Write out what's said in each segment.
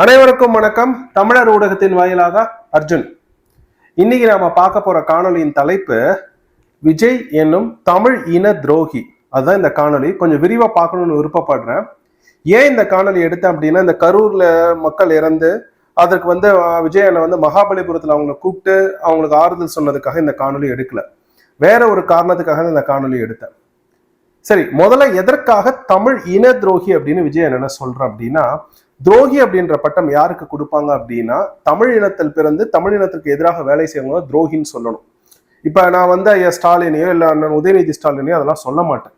அனைவருக்கும் வணக்கம். தமிழர் ஊடகத்தின் வாயிலாக அர்ஜுன். இன்னைக்கு நாம பார்க்க போற காணொலியின் தலைப்பு விஜய் என்னும் தமிழ் இன துரோகி. அதுதான் இந்த காணொலி கொஞ்சம் விரிவா பார்க்கணும்னு விருப்பப்படுறேன். ஏன் இந்த காணொலி எடுத்தேன் அப்படின்னா இந்த கரூர்ல மக்கள் இறந்து அதற்கு வந்து விஜய் அண்ணன் வந்து மகாபலிபுரத்துல அவங்கள கூப்பிட்டு அவங்களுக்கு ஆறுதல் சொன்னதுக்காக இந்த காணொலி எடுக்கல. வேற ஒரு காரணத்துக்காக இந்த காணொலி எடுத்தேன். சரி முதல்ல எதற்காக தமிழ் இன துரோகி அப்படின்னு விஜய் என்ன சொல்றேன் அப்படின்னா துரோகி அப்படின்ற பட்டம் யாருக்கு கொடுப்பாங்க அப்படின்னா தமிழ் இனத்தில் பிறந்து தமிழ் இனத்திற்கு எதிராக வேலை செய்யறவங்க துரோகின்னு சொல்லணும். இப்போ நான் வந்து ஐயா ஸ்டாலினையோ இல்லை நான் உதயநிதி ஸ்டாலினையோ அதெல்லாம் சொல்ல மாட்டேன்.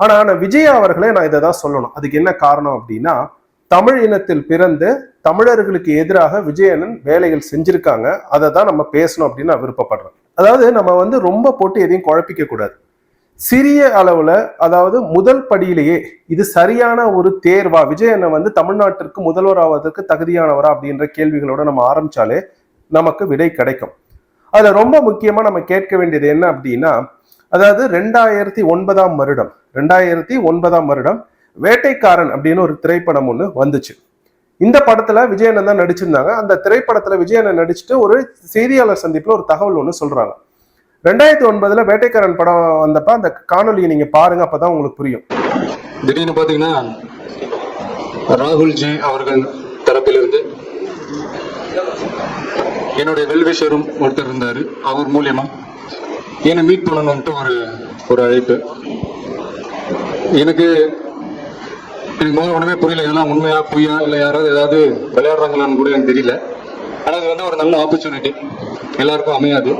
ஆனால் நான் விஜய் அவர்களே நான் இதை தான் சொல்லணும். அதுக்கு என்ன காரணம் அப்படின்னா தமிழ் இனத்தில் பிறந்து தமிழர்களுக்கு எதிராக விஜயனன் வேலைகள் செஞ்சிருக்காங்க. அதை தான் நம்ம பேசணும் அப்படின்னு நான் விருப்பப்படுறேன். அதாவது நம்ம வந்து ரொம்ப போட்டு எதையும் குழப்பிக்க கூடாது. சிறிய அளவுல அதாவது முதல் படியிலேயே இது சரியான ஒரு தேர்வா? விஜயண்ணன் வந்து தமிழ்நாட்டிற்கு முதல்வர் ஆவதற்கு தகுதியானவரா? அப்படின்ற கேள்விகளோட நம்ம ஆரம்பிச்சாலே நமக்கு விடை கிடைக்கும். அதுல ரொம்ப முக்கியமா நம்ம கேட்க வேண்டியது என்ன அப்படின்னா அதாவது ரெண்டாயிரத்தி ஒன்பதாம் வருடம் ரெண்டாயிரத்தி ஒன்பதாம் வருடம் வேட்டைக்காரன் அப்படின்னு ஒரு திரைப்படம் ஒண்ணு வந்துச்சு. இந்த படத்துல விஜயண்ணன் தான் நடிச்சிருந்தாங்க. அந்த திரைப்படத்துல விஜயண்ணன் நடிச்சுட்டு ஒரு செய்தியாளர் சந்திப்புல ஒரு தகவல் ஒண்ணு சொல்றாங்க. ரெண்டாயிரத்தி ஒன்பதுல வேட்டைக்காரன் படம் வந்தப்ப அந்த காணொலியை நீங்க பாருங்க அப்பதான் உங்களுக்கு புரியும். திடீர்னு பாத்தீங்கன்னா ராகுல்ஜி அவர்கள் தரப்பிலிருந்து என்னுடைய வெல்விஷரும் ஒருத்தர் இருந்தாரு. அவர் மூலியமா என்னை மீட் பண்ணணும்ட்டு ஒரு ஒரு அழைப்பு. எனக்கு எனக்கு முதல்ல ஒண்ணுமே புரியல. இதெல்லாம் உண்மையா பொய்யா இல்லை யாராவது ஏதாவது விளையாடுறாங்களான்னு கூட எனக்கு தெரியல. ஆனால் இது வந்து ஒரு நல்ல ஆப்பர்ச்சுனிட்டி எல்லாருக்கும் அமையாது.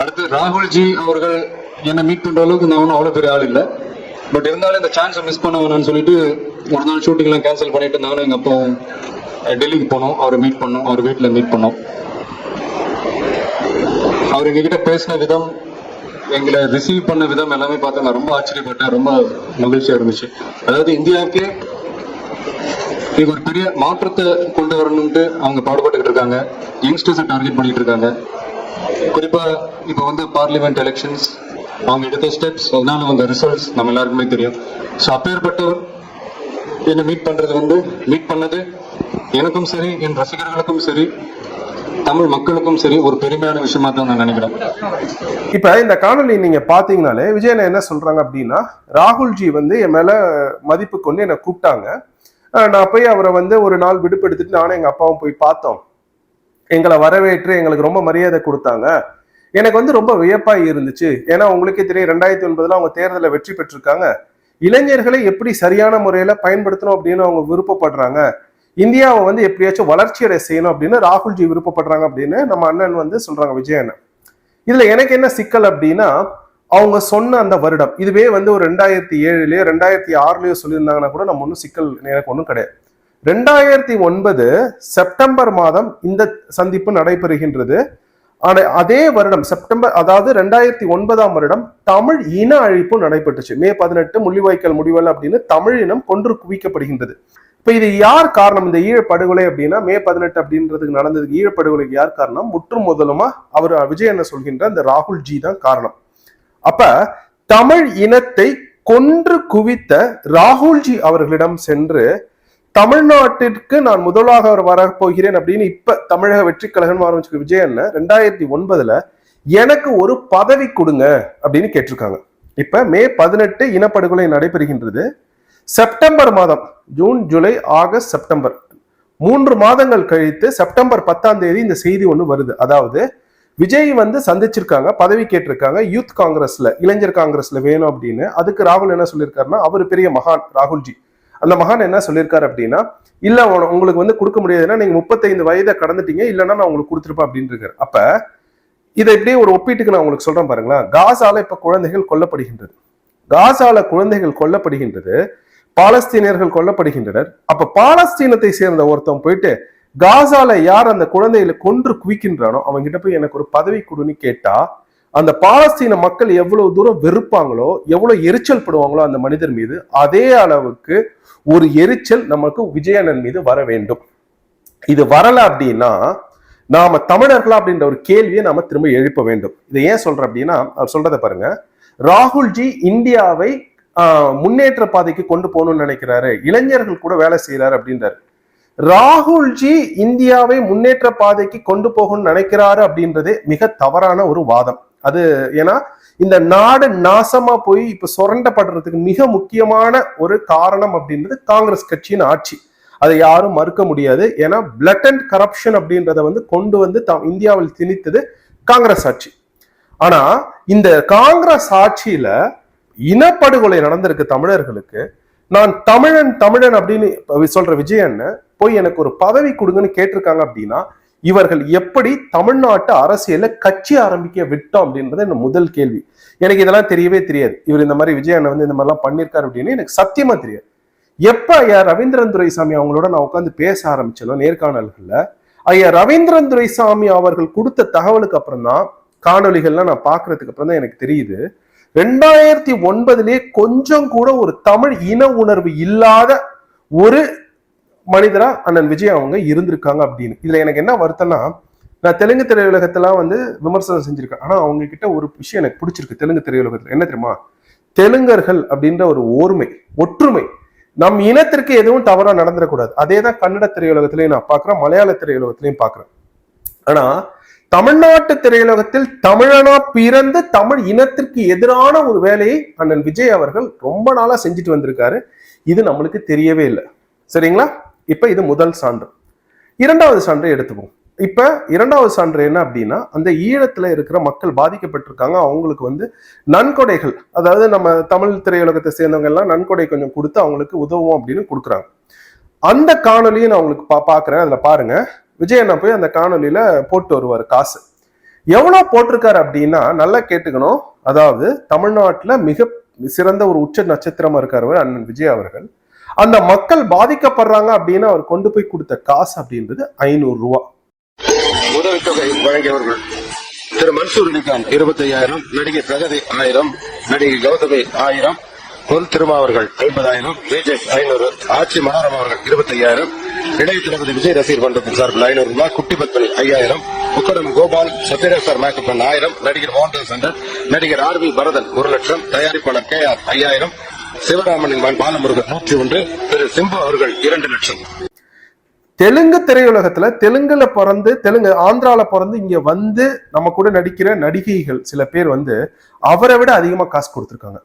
அடுத்து ராகுல்ஜி அவர்கள் என்னை மீட் பண்ற அளவுக்கு நான் ஒன்றும் அவ்வளோ பெரிய ஆள் இல்லை. பட் இருந்தாலும் இந்த சான்ஸை மிஸ் பண்ண வேணாம்னு சொல்லிட்டு ஒரு நாள் ஷூட்டிங்லாம் கேன்சல் பண்ணிட்டு நானும் எங்கள் அப்பாவும் டெல்லிக்கு போனோம். அவரை மீட் பண்ணோம். அவர் வீட்டில் மீட் பண்ணோம். அவர் எங்ககிட்ட பேசின விதம் எங்களை ரிசீவ் பண்ண விதம் எல்லாமே பார்த்து நான் ரொம்ப ஆச்சரியப்பட்டேன். ரொம்ப மகிழ்ச்சியா இருந்துச்சு. அதாவது இந்தியாவுக்கே இது ஒரு பெரிய மாற்றத்தை கொண்டு வரணும்ட்டு அவங்க பாடுபட்டுக்கிட்டு இருக்காங்க. யங்ஸ்டர்ஸை டார்கெட் பண்ணிட்டு இருக்காங்க. குறிப்பா இப்ப வந்து பார்லிமெண்ட் எலெக்ஷன்ஸ் அவங்க எடுத்த ஸ்டெப்ஸ் அதனால வந்த ரிசல்ட்ஸ் நம்ம எல்லாருக்குமே தெரியும். ஸோ அப்பேற்பட்டவர் என்னை மீட் பண்றது வந்து மீட் பண்ணது எனக்கும் சரி என் ரசிகர்களுக்கும் சரி தமிழ் மக்களுக்கும் சரி ஒரு பெருமையான விஷயமா தான் நான் நினைக்கிறேன். இப்ப இந்த காணொலி நீங்க பாத்தீங்கனாலே விஜயன் என்ன சொல்றாங்க அப்படின்னா ராகுல்ஜி வந்து என் மேல மதிப்பு கொண்டு என்னை கூப்பிட்டாங்க. நான் போய் அவரை வந்து ஒரு நாள் விடுப்பு எடுத்துட்டு நானும் எங்க அப்பாவும் போய் பார்த்தோம். எங்களை வரவேற்று எங்களுக்கு ரொம்ப மரியாதை கொடுத்தாங்க. எனக்கு வந்து ரொம்ப வியப்பாக இருந்துச்சு. ஏன்னா உங்களுக்கே தெரியும் ரெண்டாயிரத்தி ஒன்பதுல அவங்க தேர்தலில் வெற்றி பெற்றிருக்காங்க. இளைஞர்களை எப்படி சரியான முறையில் பயன்படுத்தணும் அப்படின்னு அவங்க விருப்பப்படுறாங்க. இந்தியாவை வந்து எப்படியாச்சும் வளர்ச்சியடை செய்யணும் அப்படின்னு ராகுல்ஜி விருப்பப்படுறாங்க அப்படின்னு நம்ம அண்ணன் வந்து சொல்றாங்க விஜயண்ணன். இதுல எனக்கு என்ன சிக்கல் அப்படின்னா அவங்க சொன்ன அந்த வருடம் இதுவே வந்து ஒரு ரெண்டாயிரத்தி ஏழுலயோ ரெண்டாயிரத்தி ஆறுலயோ சொல்லியிருந்தாங்கன்னா கூட நம்ம ஒன்றும் சிக்கல் எனக்கு ஒன்றும் கிடையாது. ரெண்டாயிரத்தி ஒன்பது செப்டம்பர் மாதம் இந்த சந்திப்பு நடைபெறுகின்றது. ஆனால் அதே வருடம் செப்டம்பர் அதாவது ரெண்டாயிரத்தி ஒன்பதாம் வருடம் தமிழ் இன அழிப்பு நடைபெற்றுச்சு. மே பதினெட்டு முள்ளிவாய்க்கால் முடிவல் அப்படின்னு தமிழ் இனம் கொன்று குவிக்கப்படுகின்றது. இப்ப இது யார் காரணம்? இந்த ஈழப்படுகொலை அப்படின்னா மே பதினெட்டு அப்படின்றதுக்கு நடந்ததுக்கு ஈழப்படுகொலைக்கு யார் காரணம்? முற்று முதலுமா அவர் விஜய் என்ன சொல்கின்ற இந்த ராகுல் ஜி தான் காரணம். அப்ப தமிழ் இனத்தை கொன்று குவித்த ராகுல்ஜி அவர்களிடம் சென்று தமிழ்நாட்டிற்கு நான் முதலாக அவர் வரப்போகிறேன் அப்படின்னு இப்ப தமிழக வெற்றி கழகம் ஆரம்பிச்சு விஜயன் ரெண்டாயிரத்தி ஒன்பதுல எனக்கு ஒரு பதவி கொடுங்க அப்படின்னு கேட்டிருக்காங்க. இப்ப மே பதினெட்டு இனப்படுகொலை நடைபெறுகின்றது. செப்டம்பர் மாதம் ஜூன் ஜூலை ஆகஸ்ட் செப்டம்பர். மூன்று மாதங்கள் கழித்து செப்டம்பர் பத்தாம் தேதி இந்த செய்தி ஒண்ணு வருது. அதாவது விஜய் வந்து சந்திச்சிருக்காங்க பதவி கேட்டிருக்காங்க யூத் காங்கிரஸ்ல இளைஞர் காங்கிரஸ்ல வேணும் அப்படின்னு. அதுக்கு ராகுல் என்ன சொல்லியிருக்காருன்னா அவர் பெரிய மகான் ராகுல்ஜி. அந்த மகான் என்ன சொல்லியிருக்காரு அப்படின்னா இல்ல உங்களுக்கு வந்து கொடுக்க முடியாதுன்னா நீங்க முப்பத்தைந்து வயதை கடந்துட்டீங்க. இல்லைன்னா நான் உங்களுக்கு கொடுத்துருப்பேன் அப்படின்னு இருக்காரு அப்ப இதை இப்படியே ஒரு ஒப்பீட்டுக்கு நான் உங்களுக்கு சொல்றேன் பாருங்களேன். காசால இப்ப குழந்தைகள் கொல்லப்படுகின்றது. காசால குழந்தைகள் கொல்லப்படுகின்றது. பாலஸ்தீனியர்கள் கொல்லப்படுகின்றனர். அப்ப பாலஸ்தீனத்தை சேர்ந்த ஒருத்தன் போயிட்டு காசால யார் அந்த குழந்தைகளை கொன்று குவிக்கின்றானோ அவங்க கிட்ட போய் எனக்கு ஒரு பதவி கொடுன்னு கேட்டா அந்த பாலஸ்தீன மக்கள் எவ்வளவு தூரம் வெறுப்பாங்களோ எவ்வளவு எரிச்சல் படுவாங்களோ அந்த மனிதர் மீது அதே அளவுக்கு ஒரு எரிச்சல் நமக்கு விஜயனன் மீது வர வேண்டும். இது வரல அப்படின்னா நாம தமிழர்களா அப்படின்ற ஒரு கேள்வியை நாம திரும்ப எழுப்ப வேண்டும். இதை ஏன் சொல்றேன் அப்படின்னா அவர் சொல்றதை பாருங்க. ராகுல்ஜி இந்தியாவை முன்னேற்ற பாதைக்கு கொண்டு போகணும்னு நினைக்கிறாரு. இளைஞர்கள் கூட வேலை செய்யறாரு அப்படின்றாரு. ராகுல்ஜி இந்தியாவை முன்னேற்ற பாதைக்கு கொண்டு போகணும்னு நினைக்கிறாரு அப்படின்றதே மிக தவறான ஒரு வாதம். அது ஏன்னா இந்த நாடு நாசமா போய் இப்ப சுரண்டப்படுறதுக்கு மிக முக்கியமான ஒரு காரணம் அப்படின்றது காங்கிரஸ் கட்சியின் ஆட்சி. அதை யாரும் மறுக்க முடியாது. ஏன்னா பிளட் அண்ட் கரப்ஷன் அப்படின்றத வந்து கொண்டு வந்து த- இந்தியாவில் திணித்தது காங்கிரஸ் ஆட்சி. ஆனா இந்த காங்கிரஸ் ஆட்சியில இனப்படுகொலை நடந்திருக்கு தமிழர்களுக்கு. நான் தமிழன் தமிழன் அப்படின்னு சொல்ற விஜயன் போய் எனக்கு ஒரு பதவி கொடுங்கன்னு கேட்டிருக்காங்க அப்படின்னா இவர்கள் எப்படி தமிழ்நாட்டு அரசியல கட்சி ஆரம்பிக்க விட்டோம் அப்படின்றது என்ன முதல் கேள்வி. எனக்கு இதெல்லாம் தெரியவே தெரியாது. இவர் இந்த மாதிரி விஜய் அண்ணன் வந்து இந்த மாதிரிலாம் பண்ணியிருக்காரு அப்படின்னு எனக்கு சத்தியமா தெரியாது. எப்ப ஐயா ரவீந்திரன் துரைசாமி அவங்களோட நான் உட்காந்து பேச ஆரம்பிச்சனோ நேர்காணல்கள்ல ஐயா ரவீந்திரன் துரைசாமி அவர்கள் கொடுத்த தகவலுக்கு அப்புறம் தான் காணொலிகள்லாம் நான் பார்க்கறதுக்கு அப்புறம் தான் எனக்கு தெரியுது. ரெண்டாயிரத்தி ஒன்பதுலேயே கொஞ்சம் கூட ஒரு தமிழ் இன உணர்வு இல்லாத ஒரு மனிதரா அண்ணன் விஜய் அவங்க இருந்திருக்காங்க அப்படின்னு. இதுல எனக்கு என்ன வருத்தம்னா நான் தெலுங்கு திரையுலகத்தெல்லாம் வந்து விமர்சனம் செஞ்சிருக்கேன். ஆனா அவங்க கிட்ட ஒரு விஷயம் எனக்கு பிடிச்சிருக்கு தெலுங்கு திரையுலகத்துல. என்ன தெரியுமா? தெலுங்கர்கள் அப்படின்ற ஒரு ஓர்மை ஒற்றுமை. நம் இனத்திற்கு எதுவும் தவறா நடந்துடக்கூடாது. அதே தான் கன்னட திரையுலகத்திலையும் நான் பாக்குறேன் மலையாள திரையுலகத்திலையும் பாக்குறேன் ஆனா தமிழ்நாட்டு திரையுலகத்தில் தமிழனா பிறந்து தமிழ் இனத்திற்கு எதிரான ஒரு வேலையை அண்ணன் விஜய் அவர்கள் ரொம்ப நாளா செஞ்சுட்டு வந்திருக்காரு. இது நம்மளுக்கு தெரியவே இல்லை. சரிங்களா? இப்போ இது முதல் சான்று. இரண்டாவது சான்றை எடுத்துப்போம். இப்ப இரண்டாவது சான்று என்ன அப்படின்னா அந்த ஈழத்துல இருக்கிற மக்கள் பாதிக்கப்பட்டிருக்காங்க. அவங்களுக்கு வந்து நன்கொடைகள் அதாவது நம்ம தமிழ் திரையுலகத்தை சேர்ந்தவங்க எல்லாம் நன்கொடை கொஞ்சம் கொடுத்து அவங்களுக்கு உதவும் அப்படின்னு கொடுக்குறாங்க. அந்த காணொலியை நான் உங்களுக்கு பா பாக்குறேன். அதுல பாருங்க. விஜய் அண்ணா போய் அந்த காணொலியில போட்டு வருவார் காசு. எவ்வளோ போட்டிருக்காரு அப்படின்னா நல்லா கேட்டுக்கணும். அதாவது தமிழ்நாட்டுல மிக சிறந்த ஒரு உச்ச நட்சத்திரமா இருக்கார் அண்ணன் விஜய் அவர்கள். அந்த மக்கள் பாதிக்கப்படுறாங்க அப்படின்னு அவர் கொண்டு போய் கொடுத்த காசு அப்படின்றது ஐநூறு ரூபா. உதவித்தொகை வழங்கியவர்கள் திரு மன்சூர் அலிகான் இருபத்தி ஐயாயிரம் நடிகை பிரகதி ஆயிரம் நடிகை கௌதமி ஆயிரம் பொன் திருமாவர்கள் ஐம்பதாயிரம் விஜய் ஐநூறு ஆட்சி மனோரம் அவர்கள் இருபத்தி ஐயாயிரம் இளைய தளபதி விஜய் ரசிகர் மன்றத்தின் சார்பில் ஐநூறு ரூபாய் குட்டி பத்மனி ஐயாயிரம் உக்கடம் கோபால் சத்யராஜ் மேக்கப் ஆயிரம் நடிகர் மோகன்தாஸ் சந்தன் நடிகர் ஆர் வி பரதன் ஒரு லட்சம் தயாரிப்பாளர் கே ஆர் ஐயாயிரம் சிவராமனின் மகன் பாலமுருகன் நூற்றி ஒன்று திரு சிம்பு அவர்கள் இரண்டு லட்சம். தெலுங்கு திரையுலகத்துல தெலுங்குல பிறந்து தெலுங்கு ஆந்திரால பிறந்து இங்க வந்து நம்ம கூட நடிக்கிற நடிகைகள் சில பேர் வந்து அவரை விட அதிகமா காசு கொடுத்திருக்காங்க.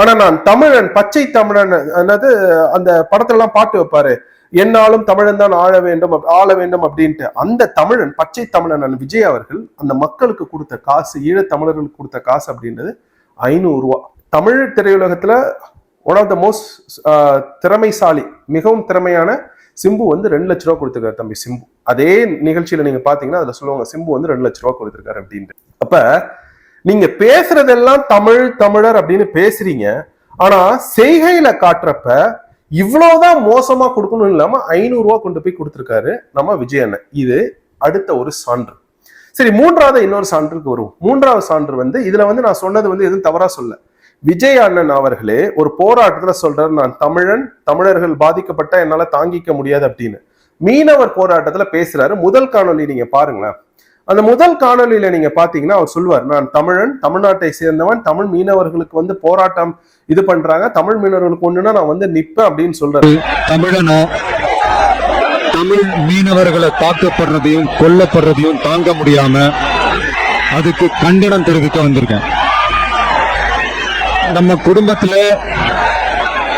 ஆனா நான் தமிழன் பச்சை தமிழன் அதாவது அந்த படத்துல எல்லாம் பாட்டு வைப்பாரு. என்னாலும் தமிழன் தான் ஆள வேண்டும் ஆள வேண்டும் அப்படின்ட்டு. அந்த தமிழன் பச்சை தமிழன் விஜய் அவர்கள் அந்த மக்களுக்கு கொடுத்த காசு ஈழத் தமிழர்களுக்கு கொடுத்த காசு அப்படின்றது ஐநூறு ரூபா. தமிழ் திரையுலகத்துல ஒன் ஆஃப் த மோஸ்ட் திறமைசாலி மிகவும் திறமையான சிம்பு வந்து ரெண்டு லட்ச ரூபா கொடுத்துருக்காரு தம்பி சிம்பு. அதே நிகழ்ச்சியில நீங்க பாத்தீங்கன்னா அதுல சொல்லுவாங்க சிம்பு வந்து ரெண்டு லட்ச ரூபா கொடுத்துருக்காரு அப்படின்ட்டு. அப்ப நீங்க பேசுறதெல்லாம் தமிழ் தமிழர் அப்படின்னு பேசுறீங்க. ஆனா செய்கையில காட்டுறப்ப இவ்வளவுதான் மோசமா கொடுக்கணும் இல்லாம ஐநூறு ரூபா கொண்டு போய் கொடுத்துருக்காரு நம்ம விஜய் அண்ணன். இது அடுத்த ஒரு சான்று. சரி மூன்றாவது இன்னொரு சான்றுக்கு வரும் மூன்றாவது சான்று வந்து இதுல வந்து நான் சொன்னது வந்து எதுவும் தவறா சொல்ல விஜய் அண்ணன் அவர்களே ஒரு போராட்டத்துல சொல்றாரு நான் தமிழன் தமிழர்கள் பாதிக்கப்பட்ட என்னால தாங்கிக்க முடியாது அப்படின்னு. மீனவர் போராட்டத்துல பேசுறாரு. முதல் காணொளி நீங்க பாருங்களேன். அந்த முதல் காணொளியில நீங்க பாத்தீங்கன்னா அவர் சொல்லுவார் நான் தமிழன் தமிழ்நாட்டை சேர்ந்தவன் தமிழ் மீனவர்களுக்கு வந்து போராட்டம் இது பண்றாங்க தமிழ் மீனவர்களுக்கு ஒண்ணுன்னா நான் வந்து நிப்பேன் அப்படின்னு சொல்றாரு. தமிழனா? தமிழ் மீனவர்களை தாக்கப்படுறதையும் கொல்லப்படுறதையும் தாங்க முடியாம அதுக்கு கண்டனம் தெரிவிக்க வந்திருக்கேன். நம்ம குடும்பத்துல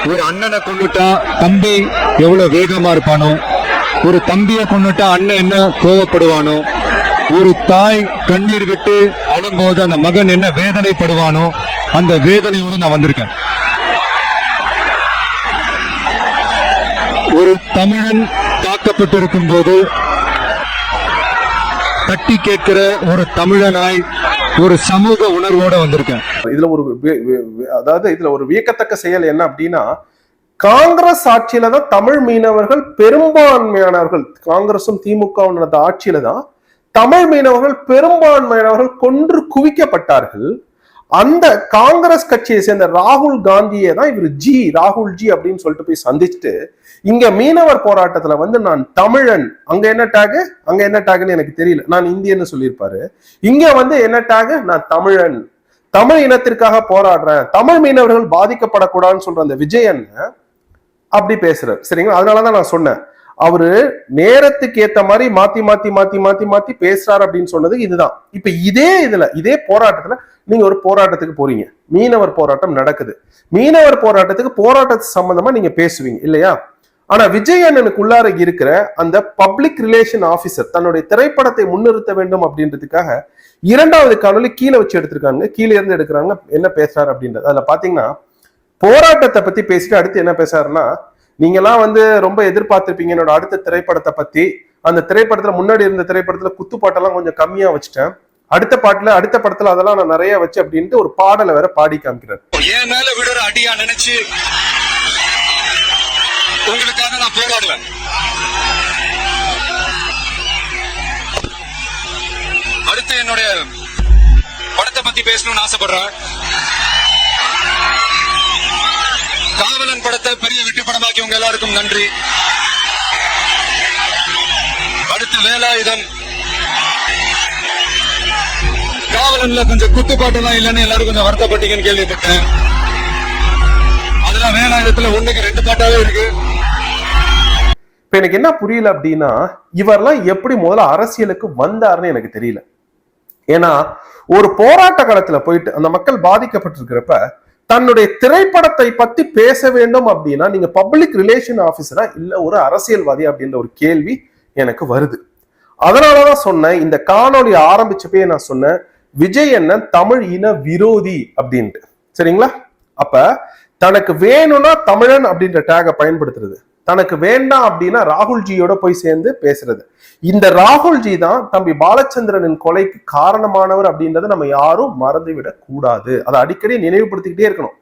ஒரு அண்ணனை கொண்டுட்டா தம்பி எவ்வளவு வேகமா இருப்பானோ ஒரு தம்பியை கொண்டுட்டா அண்ணன் என்ன கோவப்படுவானோ ஒரு தாய் கண்ணீர் விட்டு அழும்போது அந்த மகன் என்ன வேதனைப்படுவானோ அந்த வேதனையோடு நான் வந்திருக்கேன். ஒரு தமிழன் தாக்கப்பட்டிருக்கும் போது தட்டி கேட்கிற ஒரு தமிழனாய் ஒரு சமூக உணர்வோட வந்திருக்கேன். இதுல ஒரு அதாவது இதுல ஒரு வியக்கத்தக்க செயல் என்ன அப்படின்னா காங்கிரஸ் ஆட்சியில தான் தமிழ் மீனவர்கள் பெரும்பான்மையானவர்கள் காங்கிரசும் திமுகவும் நடந்த ஆட்சியில தான் தமிழ் மீனவர்கள் பெரும்பான்மையானவர்கள் கொன்று குவிக்கப்பட்டார்கள். அந்த காங்கிரஸ் கட்சியை சேர்ந்த ராகுல் காந்தியை தான் இவர் ஜி ராகுல் ஜி அப்படின்னு சொல்லிட்டு போய் சந்திச்சுட்டு இங்க மீனவர் போராட்டத்துல வந்து நான் தமிழன். அங்க என்ன டேக் அங்க என்ன டேக்னு எனக்கு தெரியல. நான் இந்தியன்னு சொல்லியிருப்பாரு. இங்க வந்து என்ன டேக் நான் தமிழன். தமிழ் இனத்திற்காக போராடுறேன். தமிழ் மீனவர்கள் பாதிக்கப்படக்கூடாதுன்னு சொல்ற அந்த விஜயன் அப்படி பேசுறாரு. சரிங்களா? அதனாலதான் நான் சொன்னேன். அவரு நேரத்துக்கு ஏத்த மாதிரி மாத்தி மாத்தி மாத்தி மாத்தி மாத்தி பேசுறாரு அப்படின்னு சொன்னது இதுதான். இப்ப இதே இதுல இதே போராட்டத்துல நீங்க ஒரு போராட்டத்துக்கு போறீங்க. மீனவர் போராட்டம் நடக்குது. மீனவர் போராட்டத்துக்கு போராட்டத்து சம்பந்தமா நீங்க பேசுவீங்க இல்லையா? ஆனா விஜய் அண்ணனுக்குள்ளார இருக்கிற அந்த பப்ளிக் ரிலேஷன் ஆபீசர் தன்னுடைய திரைப்படத்தை முன்னிறுத்த வேண்டும் அப்படின்றதுக்காக இரண்டாவது காணொலி கீழே வச்சு எடுத்திருக்காங்க. கீழே இருந்து எடுக்கிறாங்க. என்ன பேசுறாரு அப்படின்றது. அதுல பாத்தீங்கன்னா போராட்டத்தை பத்தி பேசிட்டு அடுத்து என்ன பேசுறாருன்னா நீங்கெல்லாம் வந்து ரொம்ப எதிர்பார்த்திருப்பீங்க. என்னோட அடுத்த திரைப்படத்தை பத்தி. அந்த திரைப்படத்துல முன்னாடி இருந்த திரைப்படத்துல குத்து பாட்டெல்லாம் கொஞ்சம் கம்மியா வச்சுட்டேன். அடுத்த பாட்டுல அடுத்த படத்துல அதெல்லாம் நான் நிறைய வச்சு அப்படின்ட்டு ஒரு பாடலை வேற பாடி காமிக்கிறார். என் மேல விடுற அடியா நினைச்சு உங்களுக்காக நான் போராடுவேன். அடுத்து என்னுடைய படத்தை பத்தி பேசணும்னு ஆசைப்படுறேன். கமலன் படத்தை பெரிய வெற்றி படமாக்கி உங்க எல்லாருக்கும் நன்றி. அடுத்து வேலாயுதம். காவலன்ல கொஞ்சம் குத்துப்பாட்டெல்லாம் இல்லைன்னு எல்லாரும் கொஞ்சம் வருத்தப்பட்டீங்கன்னு கேள்விப்பட்டேன். அதெல்லாம் வேலாயுதத்துல ஒண்ணுக்கு ரெண்டு பாட்டாவே இருக்கு. இப்ப எனக்கு என்ன புரியல அப்படின்னா இவரெல்லாம் எப்படி முதல்ல அரசியலுக்கு வந்தாருன்னு எனக்கு தெரியல. ஏன்னா ஒரு போராட்ட காலத்துல போயிட்டு அந்த மக்கள் பாதிக்கப்பட்டிருக்கிறப்ப தன்னுடைய திரைப்படத்தை பத்தி பேச வேண்டும் அப்படின்னா நீங்க பப்ளிக் ரிலேஷன் ஆபீசரா இல்ல ஒரு அரசியல்வாதி அப்படின்ற ஒரு கேள்வி எனக்கு வருது. அதனாலதான் சொன்னேன் இந்த காணொலி ஆரம்பிச்சப்பே நான் சொன்னேன் விஜய் என்ன தமிழ் இன விரோதி அப்படின்ட்டு. சரிங்களா? அப்ப தனக்கு வேணும்னா தமிழன் அப்படின்ற டேகை பயன்படுத்துறது. தனக்கு வேண்டாம் அப்படின்னா ராகுல்ஜியோட போய் சேர்ந்து பேசுறது. இந்த ராகுல்ஜி தான் தம்பி பாலச்சந்திரனின் கொலைக்கு காரணமானவர் அப்படின்றத நம்ம யாரும் மறந்துவிடக் கூடாது. அதை அடிக்கடி நினைவுபடுத்திக்கிட்டே இருக்கணும்.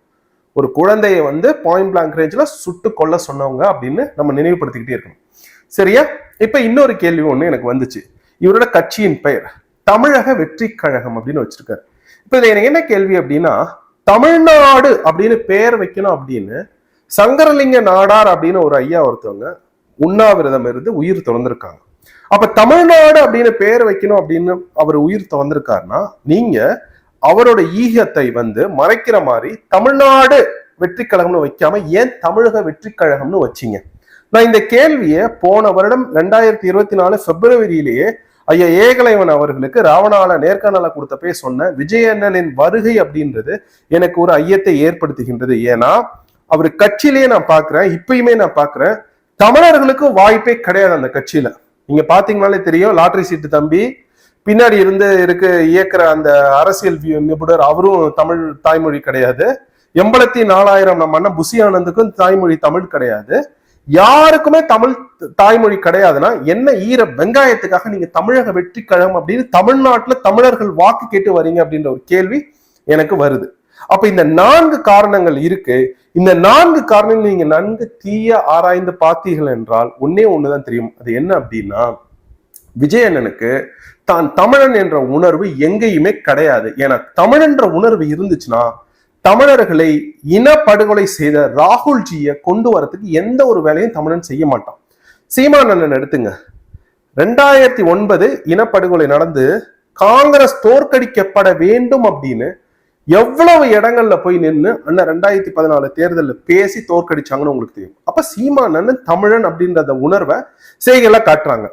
ஒரு குழந்தையை வந்து பாயிண்ட் பிளாங்க் ரேஞ்சில் சுட்டு கொல்ல சொன்னவங்க அப்படின்னு நம்ம நினைவுபடுத்திக்கிட்டே இருக்கணும். சரியா? இப்போ இன்னொரு கேள்வி ஒன்று எனக்கு வந்துச்சு. இவரோட கட்சியின் பெயர் தமிழக வெற்றி கழகம் அப்படின்னு வச்சிருக்காரு. இப்போ இதில் எனக்கு என்ன கேள்வி அப்படின்னா தமிழ்நாடு அப்படின்னு பெயர் வைக்கணும் அப்படின்னு சங்கரலிங்க நாடார் அப்படின்னு ஒரு ஐயா ஒருத்தவங்க உண்ணாவிரதம் இருந்து உயிர் திறந்திருக்காங்க. அப்ப தமிழ்நாடு அப்படின்னு பேர் வைக்கணும் அப்படின்னு அவர் உயிர் திறந்திருக்காருன்னா நீங்க அவரோட ஈகத்தை வந்து மறைக்கிற மாதிரி தமிழ்நாடு வெற்றி கழகம்னு வைக்காம ஏன் தமிழக வெற்றி கழகம்னு வச்சீங்க? நான் இந்த கேள்வியை போன வருடம் ரெண்டாயிரத்தி இருபத்தி நாலு பிப்ரவரியிலேயே ஐயா ஏகலைவன் அவர்களுக்கு ராவணால நேர்காணல கொடுத்தப்பே சொன்ன விஜயண்ணனின் வருகை அப்படின்றது எனக்கு ஒரு ஐயத்தை ஏற்படுத்துகின்றது. ஏன்னா அவர் கட்சியிலேயே நான் பாக்குறேன் இப்பயுமே நான் பாக்குறேன். தமிழர்களுக்கு வாய்ப்பே கிடையாது அந்த கட்சியில. நீங்க பாத்தீங்கனாலே தெரியும் லாட்டரி சீட்டு தம்பி பின்னாடி இருந்து இருக்கு இயக்குற அந்த அரசியல் நிபுணர் அவரும் தமிழ் தாய்மொழி கிடையாது. எண்பத்தி நாலாயிரம் நம்ம அண்ணன் புசி ஆனந்துக்கும் தாய்மொழி தமிழ் கிடையாது. யாருக்குமே தமிழ் தாய்மொழி கிடையாதுன்னா என்ன ஈர வெங்காயத்துக்காக நீங்க தமிழக வெற்றி கழகம் அப்படின்னு தமிழ்நாட்டுல தமிழர்கள் வாக்கு கேட்டு வரீங்க அப்படின்ற ஒரு கேள்வி எனக்கு வருது. அப்ப இந்த நான்கு காரணங்கள் இருக்கு. இந்த நான்கு காரணங்கள் நீங்க நன்கு தீய ஆராய்ந்து பார்த்தீர்கள் என்றால் ஒன்னே ஒண்ணுதான் தெரியும். அது என்ன அப்படின்னா விஜயண்ணனுக்கு தான் தமிழன் என்ற உணர்வு எங்கேயுமே கிடையாது. ஏன்னா தமிழன்ற உணர்வு இருந்துச்சுன்னா தமிழர்களை இனப்படுகொலை செய்த ராகுல்ஜியை கொண்டு வரதுக்கு எந்த ஒரு வேலையும் தமிழன் செய்ய மாட்டான். சீமானண்ணன் எடுத்துங்க. ரெண்டாயிரத்தி ஒன்பது இனப்படுகொலை நடந்து காங்கிரஸ் தோற்கடிக்கப்பட வேண்டும் அப்படின்னு எவ்வளவு இடங்கள்ல போய் நின்று அண்ணன் ரெண்டாயிரத்தி பதினாலு தேர்தலில் பேசி தோற்கடிச்சாங்கன்னு உங்களுக்கு தெரியும். அப்ப சீமானண்ணன் தமிழன் அப்படின்ற உணர்வை செய்கையில காட்டுறாங்க.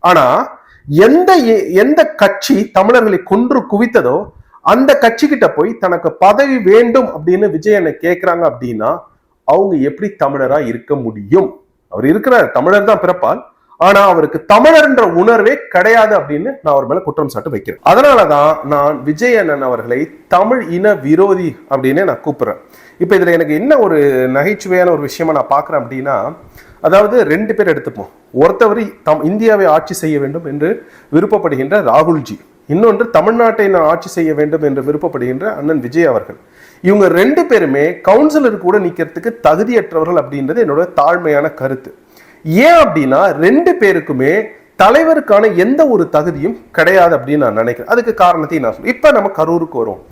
ஆனா எந்த எ- எந்த கட்சி தமிழர்களை கொன்று குவித்ததோ அந்த கட்சி கிட்ட போய் தனக்கு பதவி வேண்டும் அப்படின்னு விஜயனை கேட்கிறாங்க அப்படின்னா அவங்க எப்படி தமிழரா இருக்க முடியும்? அவர் இருக்கிறார் தமிழர் தான் பிறப்பால். ஆனா அவருக்கு தமிழர்ன்ற உணர்வே கிடையாது அப்படின்னு நான் அவர் மேல குற்றம் சாட்டு வைக்கிறேன். அதனாலதான் நான் விஜய் அண்ணன் அவர்களை தமிழ் இன விரோதி அப்படின்னு நான் கூப்பிடுறேன். இப்ப இதுல எனக்கு என்ன ஒரு நகைச்சுவையான ஒரு விஷயமா நான் பாக்குறேன் அப்படின்னா அதாவது ரெண்டு பேர் எடுத்துப்போம். ஒருத்தவர் தம் இந்தியாவை ஆட்சி செய்ய வேண்டும் என்று விருப்பப்படுகின்ற ராகுல்ஜி இன்னொன்று தமிழ்நாட்டை நான் ஆட்சி செய்ய வேண்டும் என்று விருப்பப்படுகின்ற அண்ணன் விஜய் அவர்கள். இவங்க ரெண்டு பேருமே கவுன்சிலர் கூட நிற்கிறதுக்கு தகுதியற்றவர்கள் அப்படின்றது என்னோட தாழ்மையான கருத்து. ஏன் அப்படின்னா ரெண்டு பேருக்குமே தலைவருக்கான எந்த ஒரு தகுதியும் கிடையாது அப்படின்னு நான் நினைக்கிறேன். அதுக்கு காரணத்தையும் நான் சொல்றேன். இப்ப நம்ம கரூருக்கு வரும்.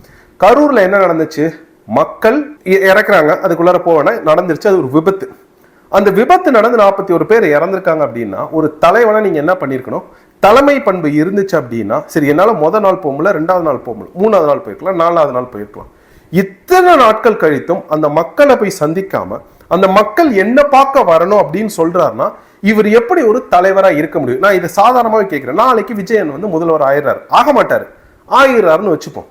கரூர்ல என்ன நடந்துச்சு? மக்கள் இ- இறக்குறாங்க. அதுக்குள்ளார போவேன்னா நடந்துருச்சு. அது ஒரு விபத்து. அந்த விபத்து நடந்து நாற்பத்தி ஒரு பேர் இறந்துருக்காங்க அப்படின்னா ஒரு தலைவனை நீங்க என்ன பண்ணிருக்கணும்? தலைமை பண்பு இருந்துச்சு அப்படின்னா சரி என்னால முத நாள் போக முடியல ரெண்டாவது நாள் போக முடியல மூணாவது நாள் போயிருக்கலாம் நாலாவது நாள் போயிருக்கலாம். இத்தனை நாட்கள் கழித்தும் அந்த மக்களை போய் சந்திக்காம அந்த மக்கள் என்ன பார்க்க வரணும் அப்படின்னு சொல்றாருன்னா இவர் எப்படி ஒரு தலைவரா இருக்க முடியும்? நான் இதை சாதாரணமாவே கேட்கிறேன். நாளைக்கு விஜயன் வந்து முதல்வர் ஆயிடுறாரு. ஆக மாட்டாரு. ஆயிடுறாருன்னு வச்சுப்போம்.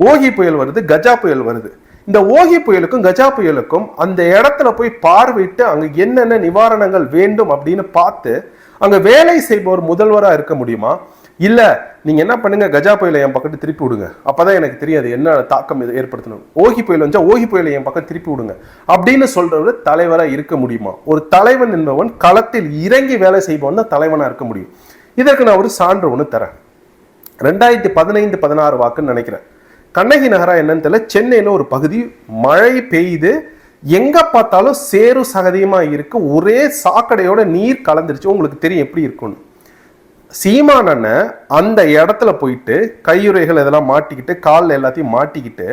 ஓகி புயல் வருது கஜா புயல் வருது. இந்த ஓகி புயலுக்கும் கஜா புயலுக்கும் அந்த இடத்துல போய் பார்வையிட்டு அங்கே என்னென்ன நிவாரணங்கள் வேண்டும் அப்படின்னு பார்த்து அங்கே வேலை செய்பவர் முதல்வராக இருக்க முடியுமா? இல்லை நீங்கள் என்ன பண்ணுங்க கஜா புயலை என் பக்கத்து திருப்பி விடுங்க. அப்போ தான் எனக்கு தெரியாது என்ன தாக்கம் இது ஏற்படுத்தணும். ஓகி புயல் வந்தால் ஓகி புயலை என் பக்கம் திருப்பி விடுங்க. அப்படின்னு சொல்கிறவர் தலைவராக இருக்க முடியுமா? ஒரு தலைவன் என்பவன் களத்தில் இறங்கி வேலை செய்பவன் தான் தலைவனாக இருக்க முடியும். இதற்கு நான் ஒரு சான்று ஒன்று தரேன். ரெண்டாயிரத்தி பதினைந்து பதினாறு வாக்குன்னு நினைக்கிறேன். கண்ணகி நகரா என்னன்னு தெரியல. சென்னையில் ஒரு பகுதி மழை பெய்யுது. எங்கே பார்த்தாலும் சேரு சகதியமாக இருக்கு. ஒரே சாக்கடையோட நீர் கலந்துருச்சு. உங்களுக்கு தெரியும் எப்படி இருக்கும்னு. சீமானண்ண அந்த இடத்துல போயிட்டு கையுறைகள் இதெல்லாம் மாட்டிக்கிட்டு காலில் எல்லாத்தையும் மாட்டிக்கிட்டு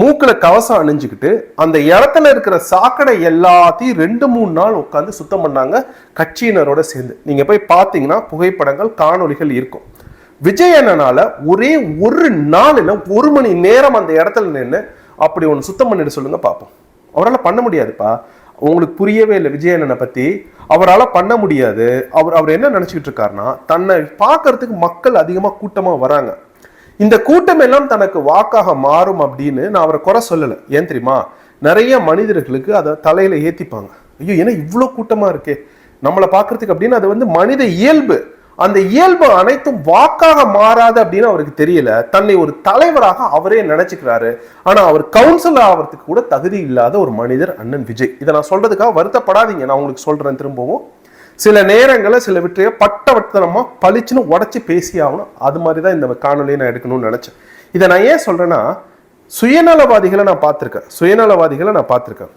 மூக்கில் கவசம் அணிஞ்சுக்கிட்டு அந்த இடத்துல இருக்கிற சாக்கடை எல்லாத்தையும் ரெண்டு மூணு நாள் உட்காந்து சுத்தம் பண்ணாங்க. கட்சியினரோட சேர்ந்து. நீங்கள் போய் பார்த்தீங்கன்னா புகைப்படங்கள் காணொளிகள் இருக்கும். விஜய் அண்ணனால ஒரே ஒரு நாளில் ஒரு மணி நேரம் அந்த இடத்துல நின்று அப்படி ஒன்று சுத்தம் பண்ணிட்டு சொல்லுங்க பார்ப்போம் அவரால் பண்ண முடியாதுப்பா. உங்களுக்கு புரியவே இல்லை விஜய் அண்ணனை பத்தி. அவரால் பண்ண முடியாது. அவர் அவர் என்ன நினச்சிக்கிட்டு இருக்காருன்னா தன்னை பார்க்கறதுக்கு மக்கள் அதிகமாக கூட்டமாக வராங்க. இந்த கூட்டம் எல்லாம் தனக்கு வாக்காக மாறும் அப்படின்னு நான் அவரை குறை சொல்லலை. ஏன் தெரியுமா? நிறைய மனிதர்களுக்கு அதை தலையில ஏத்திப்பாங்க. ஐயோ ஏன்னா இவ்வளோ கூட்டமாக இருக்கே? நம்மளை பார்க்கறதுக்கு அப்படின்னு அது வந்து மனித இயல்பு. அந்த இயல்பு அனைத்தும் வாக்காக மாறாது அப்படின்னு அவருக்கு தெரியல. தன்னை ஒரு தலைவராக அவரே நினைச்சுக்கிறாரு. ஆனா அவர் கவுன்சிலர் ஆகிறதுக்கு கூட தகுதி இல்லாத ஒரு மனிதர் அண்ணன் விஜய். இதை நான் சொல்றதுக்காக வருத்தப்படாதீங்க. நான் உங்களுக்கு சொல்றேன் திரும்பவும். சில நேரங்களில் சில விற்றைய பட்டவர்த்தனமா பளிச்சுன்னு உடச்சி பேசி ஆகணும். அது மாதிரி தான் இந்த காணொலியை நான் எடுக்கணும்னு நினைச்சேன். இதை நான் ஏன் சொல்றேன்னா சுயநலவாதிகளை நான் பார்த்திருக்கேன். சுயநலவாதிகளை நான் பார்த்திருக்கேன்.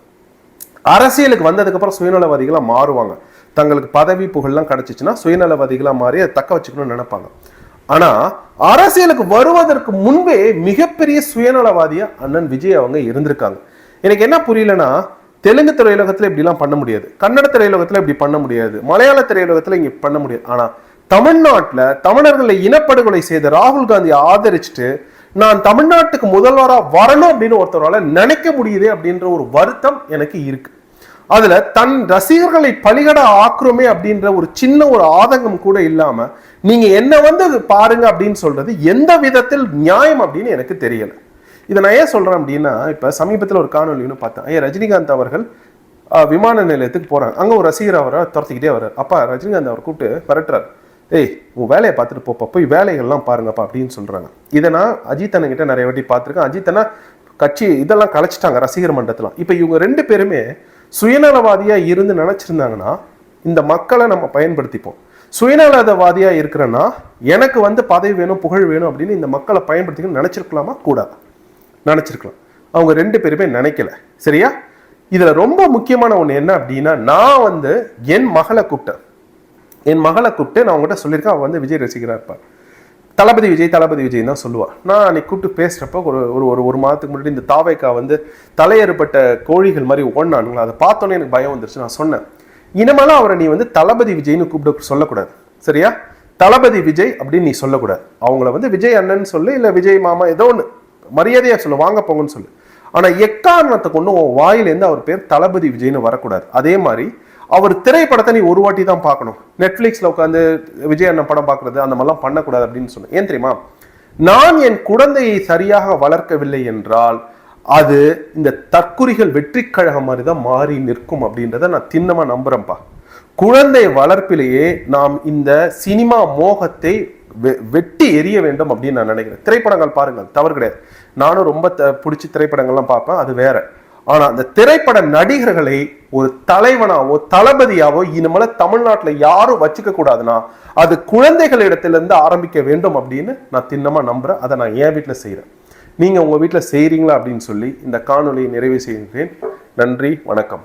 அரசியலுக்கு வந்ததுக்கு அப்புறம் மாறுவாங்க. தங்களுக்கு பதவி புகழ்லாம் கிடைச்சிச்சுன்னா சுயநலவாதிகளாக மாறி அதை தக்க வச்சுக்கணும்னு நினைப்பாங்க. ஆனா அரசியலுக்கு வருவதற்கு முன்பே மிகப்பெரிய சுயநலவாதியாக அண்ணன் விஜய் அவங்க இருந்திருக்காங்க. எனக்கு என்ன புரியலன்னா தெலுங்கு திரையுலகத்தில் இப்படிலாம் பண்ண முடியாது. கன்னட திரையுலகத்தில் இப்படி பண்ண முடியாது. மலையாள திரையுலகத்தில் இங்கே பண்ண முடியாது. ஆனால் தமிழ்நாட்டில் தமிழர்களை இனப்படுகொலை செய்த ராகுல் காந்தியை ஆதரிச்சுட்டு நான் தமிழ்நாட்டுக்கு முதல்வராக வரணும் அப்படின்னு ஒருத்தரால் நினைக்க முடியுதே அப்படின்ற ஒரு வருத்தம் எனக்கு இருக்குது அதுல தன் ரசிகர்களை பலிகட ஆக்குறோமே அப்படின்ற ஒரு சின்ன ஒரு ஆதங்கம் கூட இல்லாம நீங்க என்ன வந்து பாருங்க அப்படின்னு சொல்றது எந்த விதத்தில் நியாயம் அப்படின்னு எனக்கு தெரியல. இதை நான் ஏன் சொல்றேன் அப்படின்னா இப்ப சமீபத்தில் ஒரு காணொலின்னு பார்த்தேன். ஐயா ரஜினிகாந்த் அவர்கள் விமான நிலையத்துக்கு போறாங்க. அங்க ஒரு ரசிகர் அவரை துரத்திக்கிட்டே வர்றாரு. அப்பா ரஜினிகாந்த் அவர் கூப்பிட்டு பரட்டுறாரு ஏய் உன் வேலையை பார்த்துட்டு போப்பா. போய் வேலைகள்லாம் பாருங்கப்பா அப்படின்னு சொல்றாங்க. இதை நான் அஜித் அண்ணன் கிட்ட நிறைய வாட்டி பார்த்துருக்கேன். அஜித் அண்ணா கட்சி இதெல்லாம் கலைச்சிட்டாங்க ரசிகர் மன்றத்தெல்லாம் இப்போ இவங்க ரெண்டு பேருமே சுயநலவாதியாக இருந்து நினச்சிருந்தாங்கன்னா இந்த மக்களை நம்ம பயன்படுத்திப்போம். சுயநலவாதியாக இருக்கிறேன்னா எனக்கு வந்து பதவி வேணும் புகழ் வேணும் அப்படின்னு இந்த மக்களை பயன்படுத்திக்கணும்னு நினச்சிருக்கலாமா? கூடாது. நினச்சிருக்கலாம். அவங்க ரெண்டு பேருமே நினைக்கல. சரியா? இதில் ரொம்ப முக்கியமான ஒன்று என்ன அப்படின்னா நான் வந்து என் மகளை கூப்பிட்டேன். என் மகளை கூப்பிட்டு நான் அவங்ககிட்ட சொல்லியிருக்கேன் அவள் வந்து விஜய் ரசிகராக இருப்பாள் தளபதி விஜய் தளபதி விஜய் தான் சொல்லுவாள் நான் அன்னைக்கு கூப்பிட்டு பேசுகிறப்போ ஒரு ஒரு ஒரு ஒரு மாதத்துக்கு முன்னாடி இந்த தாவைக்கா வந்து தலையேறுபட்ட கோழிகள் மாதிரி ஓடினானுங்களா? அதை பார்த்தோன்னே எனக்கு பயம் வந்துருச்சு. நான் சொன்னேன் இனிமேலாம் அவரை நீ வந்து தளபதி விஜய்னு கூப்பிட்டு சொல்லக்கூடாது. சரியா? தளபதி விஜய் அப்படின்னு நீ சொல்லக்கூடாது. அவங்கள வந்து விஜய் அண்ணன் சொல்லு இல்லை விஜய் மாமா ஏதோ ஒன்று மரியாதையாக சொல்லு வாங்க போங்கன்னு சொல்லு. ஆனால் எக்காரணத்தை கொண்டு உன் வாயிலேருந்து அவர் பேர் தளபதி விஜய்னு வரக்கூடாது. அதே மாதிரி அவர் திரைப்படத்தை நீ ஒரு வாட்டி தான் பார்க்கணும். நெட்ஃப்ளிக்ஸில் உட்காந்து விஜய் அண்ணன் படம் பார்க்கறது அந்த மாதிரிலாம் பண்ணக்கூடாது அப்படின்னு சொன்னேன் ஏன் தெரியுமா? நான் என் குழந்தையை சரியாக வளர்க்கவில்லை என்றால் அது இந்த தற்குறிகள் வெற்றி கழகம் மாதிரி தான் மாறி நிற்கும் அப்படின்றத நான் திண்ணமாக நம்புகிறேன்ப்பா குழந்தை வளர்ப்பிலேயே நாம் இந்த சினிமா மோகத்தை வெ- வெட்டி எரிய வேண்டும் அப்படின்னு நான் நினைக்கிறேன். திரைப்படங்கள் பாருங்கள் தவறு கிடையாது. நானும் ரொம்ப த- பிடிச்சி திரைப்படங்கள்லாம் பார்ப்பேன் அது வேற. ஆனால் அந்த திரைப்பட நடிகர்களை ஒரு தலைவனாவோ தளபதியாவோ இனிமேல தமிழ்நாட்டில் யாரும் வச்சுக்க கூடாதுன்னா அது குழந்தைகளிடத்திலிருந்து ஆரம்பிக்க வேண்டும் அப்படின்னு நான் தின்னமாக நம்புறேன். அதை நான் என் வீட்டில் செய்கிறேன் நீங்கள் உங்கள் வீட்டில் செய்கிறீங்களா அப்படின்னு சொல்லி இந்த காணொலியை நிறைவு செய்கிறேன். நன்றி வணக்கம்.